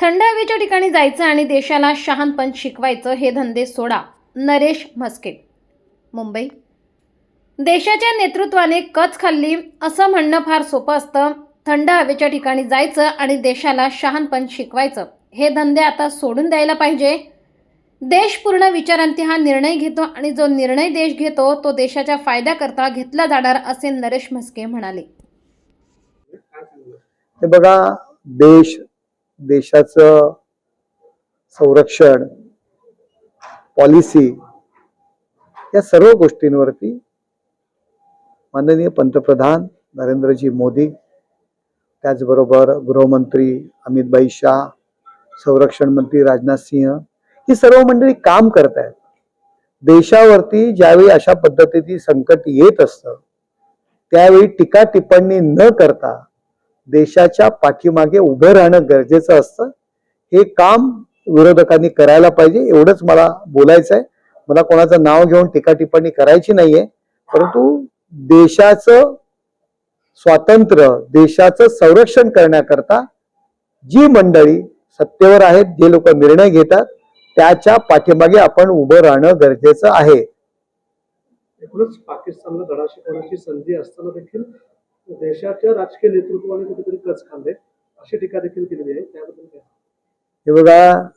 थंड हवेच्या ठिकाणी जायचं आणि देशाला शहानपण शिकवायचं हे धंदे सोडा. नरेश म्हस्के. मुंबई. देशाच्या नेतृत्वाने कच खाल्ली असं म्हणणं फार सोपं असतं. थंड हवेच्या ठिकाणी जायचं आणि देशाला शहानपण शिकवायचं. हे धंदे आता सोडून द्यायला पाहिजे. देश पूर्ण विचारांती हा निर्णय घेतो आणि जो निर्णय देश घेतो तो देशाच्या फायद्याकरता घेतला जाणार असे नरेश म्हस्के म्हणाले. हे बघा देश देशाचं संरक्षण पॉलिसी या सर्व गोष्टींवरती माननीय पंतप्रधान नरेंद्रजी मोदी त्याचबरोबर गृहमंत्री अमितभाई शाह संरक्षण मंत्री राजनाथ सिंह ही सर्व मंडळी काम करत आहेत देशावरती ज्यावेळी अशा पद्धतीची संकट येत असतं त्यावेळी टीका टिप्पणी न करता देशाच्या पाठीमागे उभं राहणं गरजेचं असतं. हे काम विरोधकांनी करायला पाहिजे एवढंच मला बोलायचं आहे. मला कोणाचं नाव घेऊन टीका टिप्पणी करायची नाहीये परंतु देशाचं स्वातंत्र्य देशाचं संरक्षण करण्याकरता जी मंडळी सत्तेवर आहेत जे लोक निर्णय घेतात त्याच्या पाठीमागे आपण उभं राहणं गरजेचं आहे. एकूणच पाकिस्तानला धडा शिकवण्याची संधी असताना देखील देशाच्या राजकीय नेतृत्वाने कुठेतरी कच खाल्ले. अशी टीका देखील केलेली आहे. त्याबद्दल काय? हे बघा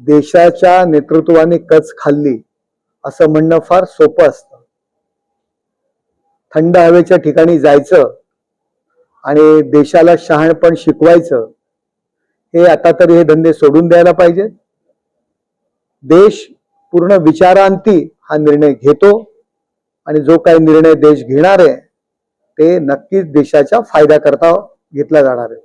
देशाच्या नेतृत्वाने कच खाल्ली असं म्हणणं फार सोपं असतं. थंड हवेच्या ठिकाणी जायचं आणि देशाला शहाणपण शिकवायचं हे आता तरी हे धंदे सोडून द्यायला पाहिजेत देश पूर्ण विचारांती हा निर्णय घेतो आणि जो काही निर्णय देश घेणार आहे ते नक्कीच देशाच्या फायद्याकरता घेतला जाणार आहे.